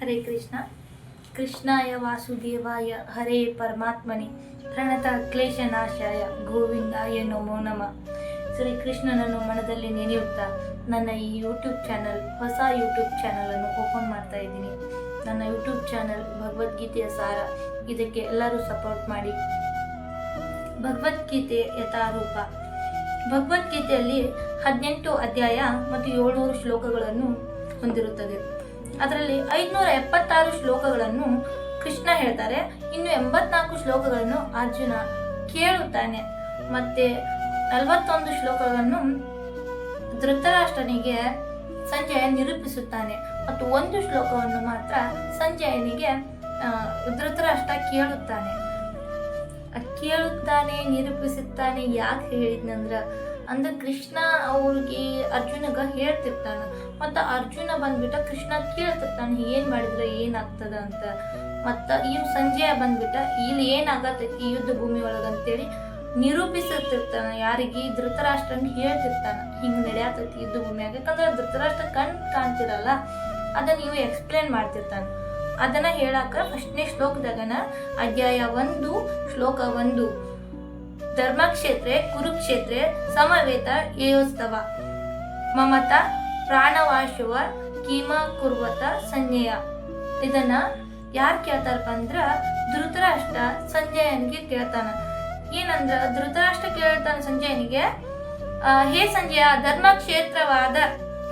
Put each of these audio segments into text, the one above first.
ಹರೇ ಕೃಷ್ಣ. ಕೃಷ್ಣಾಯ ವಾಸುದೇವಾಯ, ಹರೇ ಪರಮಾತ್ಮನಿ. ಪ್ರಣತ ಕ್ಲೇಶನಾಶಾಯ, ಗೋವಿಂದಾಯ ನಮೋ ನಮ. ಶ್ರೀ ಕೃಷ್ಣನನ್ನು ಮನದಲ್ಲಿ ನೆನೆಯುತ್ತಾ ನನ್ನ ಈ ಯೂಟ್ಯೂಬ್ ಚಾನಲ್, ಹೊಸ ಯೂಟ್ಯೂಬ್ ಚಾನಲನ್ನು ಓಪನ್ ಮಾಡ್ತಾ ಇದ್ದೀನಿ. ನನ್ನ ಯೂಟ್ಯೂಬ್ ಚಾನಲ್ ಭಗವದ್ಗೀತೆಯ ಸಾರ. ಇದಕ್ಕೆ ಎಲ್ಲರೂ ಸಪೋರ್ಟ್ ಮಾಡಿ. ಭಗವದ್ಗೀತೆ ಯಥಾರೂಪ. ಭಗವದ್ಗೀತೆಯಲ್ಲಿ ಹದಿನೆಂಟು ಅಧ್ಯಾಯ ಮತ್ತು ಏಳ್ನೂರು ಶ್ಲೋಕಗಳನ್ನು ಹೊಂದಿರುತ್ತದೆ. ಅದರಲ್ಲಿ ಐದುನೂರ ಎಪ್ಪತ್ತಾರು ಶ್ಲೋಕಗಳನ್ನು ಕೃಷ್ಣ ಹೇಳ್ತಾರೆ. ಇನ್ನು ಎಂಬತ್ನಾಲ್ಕು ಶ್ಲೋಕಗಳನ್ನು ಅರ್ಜುನ ಕೇಳುತ್ತಾನೆ. ಮತ್ತೆ ನಲವತ್ತೊಂದು ಶ್ಲೋಕಗಳನ್ನು ಧೃತರಾಷ್ಟ್ರನಿಗೆ ಸಂಜಯ ನಿರೂಪಿಸುತ್ತಾನೆ. ಮತ್ತು ಒಂದು ಶ್ಲೋಕವನ್ನು ಮಾತ್ರ ಸಂಜಯನಿಗೆ ಧೃತರಾಷ್ಟ್ರ ಕೇಳುತ್ತಾನೆ. ಕೇಳುತ್ತಾನೆ, ನಿರೂಪಿಸುತ್ತಾನೆ, ಯಾಕೆ ಹೇಳಿದ್ನಂದ್ರ ಅಂದ್ರೆ ಕೃಷ್ಣ ಅವ್ರಿಗೆ ಅರ್ಜುನಗ ಹೇಳ್ತಿರ್ತಾನ. ಮತ್ತು ಅರ್ಜುನ ಬಂದ್ಬಿಟ್ಟ ಕೃಷ್ಣ ಕೇಳ್ತಿರ್ತಾನೆ, ಏನ್ ಮಾಡಿದ್ರೆ ಏನಾಗ್ತದ ಅಂತ? ಮತ್ತ ಇವ್ ಸಂಜಯ ಬಂದ್ಬಿಟ್ಟ, ಇಲ್ಲಿ ಏನಾಗತೈತಿ ಯುದ್ಧ ಭೂಮಿ ಒಳಗಂತೇಳಿ ನಿರೂಪಿಸುತ್ತಿರ್ತಾನ ಯಾರಿಗೆ? ಧೃತರಾಷ್ಟ್ರ ಹೇಳ್ತಿರ್ತಾನ. ಹಿಂಗ್ ನಡೆಯತೈತಿ ಯುದ್ಧ ಭೂಮಿಯಾಗ. ಯಾಕಂದ್ರೆ ಧೃತರಾಷ್ಟ್ರ ಕಣ್ ಕಾಣ್ತಿರಲ್ಲ ಅದನ್ನ ಇವ್ ಎಕ್ಸ್ಪ್ಲೇನ್ ಮಾಡ್ತಿರ್ತಾನ. ಅದನ್ನ ಹೇಳಾಕ ಫಸ್ಟ್ನೇ ಶ್ಲೋಕದಾಗನ ಅಧ್ಯಾಯ ಒಂದು, ಶ್ಲೋಕ ಒಂದು. ಧರ್ಮಕ್ಷೇತ್ರೆ, ಕುರುಕ್ಷೇತ್ರೆ, ಸಮವೇತ ಯೋಸ್ತವ ಮಮತ, ಪ್ರಾಣವಾಶುವ ಕೀಮ ಕುರ್ವತ ಸಂಜಯ. ಇದನ್ನ ಯಾರು ಕೇಳ್ತಾರಪ್ಪ ಅಂದ್ರ ಧೃತರಾಷ್ಟ್ರ ಸಂಜಯನಿಗೆ ಕೇಳ್ತಾನ. ಏನಂದ್ರ ಧೃತರಾಷ್ಟ್ರ ಕೇಳ್ತಾನ ಸಂಜಯನಿಗೆ? ಹೇ ಸಂಜಯ, ಧರ್ಮಕ್ಷೇತ್ರವಾದ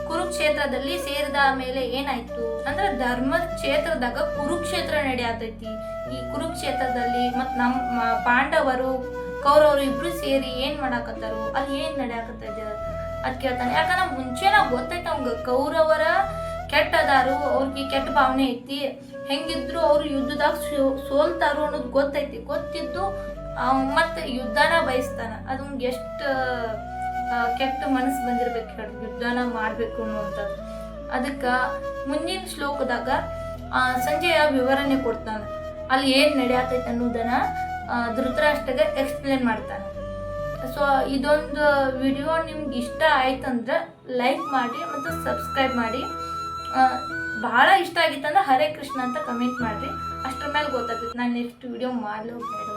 ಕುರುಕ್ಷೇತ್ರದಲ್ಲಿ ಸೇರಿದ ಮೇಲೆ ಏನಾಯ್ತು? ಅಂದ್ರೆ ಧರ್ಮ ಕ್ಷೇತ್ರದಾಗ ಕುರುಕ್ಷೇತ್ರ ನಡೆಯತೈತಿ. ಈ ಕುರುಕ್ಷೇತ್ರದಲ್ಲಿ ಮತ್ ನಮ್ಮ ಪಾಂಡವರು ಕೌರವರು ಇಬ್ರು ಸೇರಿ ಏನ್ ಮಾಡಾಕತ್ತಾರು, ಅಲ್ಲಿ ಏನ್ ನಡೆಯಾಕತ್ತದ ಅದ್ ಕೇಳ್ತಾನೆ. ಯಾಕಂದ್ರೆ ಮುಂಚೆ ನಾವು ಗೊತ್ತೈತೆ ಅವಂಗ ಕೌರವರ ಕೆಟ್ಟದಾರು, ಅವ್ರಿಗೆ ಕೆಟ್ಟ ಭಾವನೆ ಐತಿ. ಹೆಂಗಿದ್ರು ಅವ್ರು ಯುದ್ಧದಾಗ ಸೋಲ್ತಾರು ಅನ್ನೋದು ಗೊತ್ತೈತಿ. ಗೊತ್ತಿದ್ದು ಮತ್ತೆ ಯುದ್ಧನ ಬಯಸ್ತಾನ. ಅದು ಎಷ್ಟು ಕೆಟ್ಟ ಮನಸ್ಸು ಬಂದಿರ್ಬೇಕು ಹೇಳಿ ಯುದ್ಧನ ಮಾಡ್ಬೇಕು ಅನ್ನುವಂಥದ್ದು. ಅದಕ್ಕೆ ಮುಂದಿನ ಶ್ಲೋಕದಾಗ ಸಂಜೆಯ ವಿವರಣೆ ಕೊಡ್ತಾನೆ. ಅಲ್ಲಿ ಏನು ನಡೆಯತೈತೆ ಅನ್ನೋದನ್ನ ಧೃತರಾಷ್ಟ್ರಗೆ ಎಕ್ಸ್ಪ್ಲೇನ್ ಮಾಡ್ತಾನೆ ಸೊ ಇದೊಂದು ವಿಡಿಯೋ ನಿಮ್ಗೆ ಇಷ್ಟ ಆಯ್ತಂದ್ರೆ ಲೈಕ್ ಮಾಡಿ ಮತ್ತು ಸಬ್ಸ್ಕ್ರೈಬ್ ಮಾಡಿ. ಬಹಳ ಇಷ್ಟ ಆಗಿತ್ತಂದ್ರೆ ಹರೇ ಕೃಷ್ಣ ಅಂತ ಕಮೆಂಟ್ ಮಾಡಿರಿ. ಅಷ್ಟರ ಮೇಲೆ ಗೊತ್ತಾಗ್ತಿತ್ತು ನಾನು ನೆಕ್ಸ್ಟ್ ವಿಡಿಯೋ ಮಾಡಲು ಬೇಡ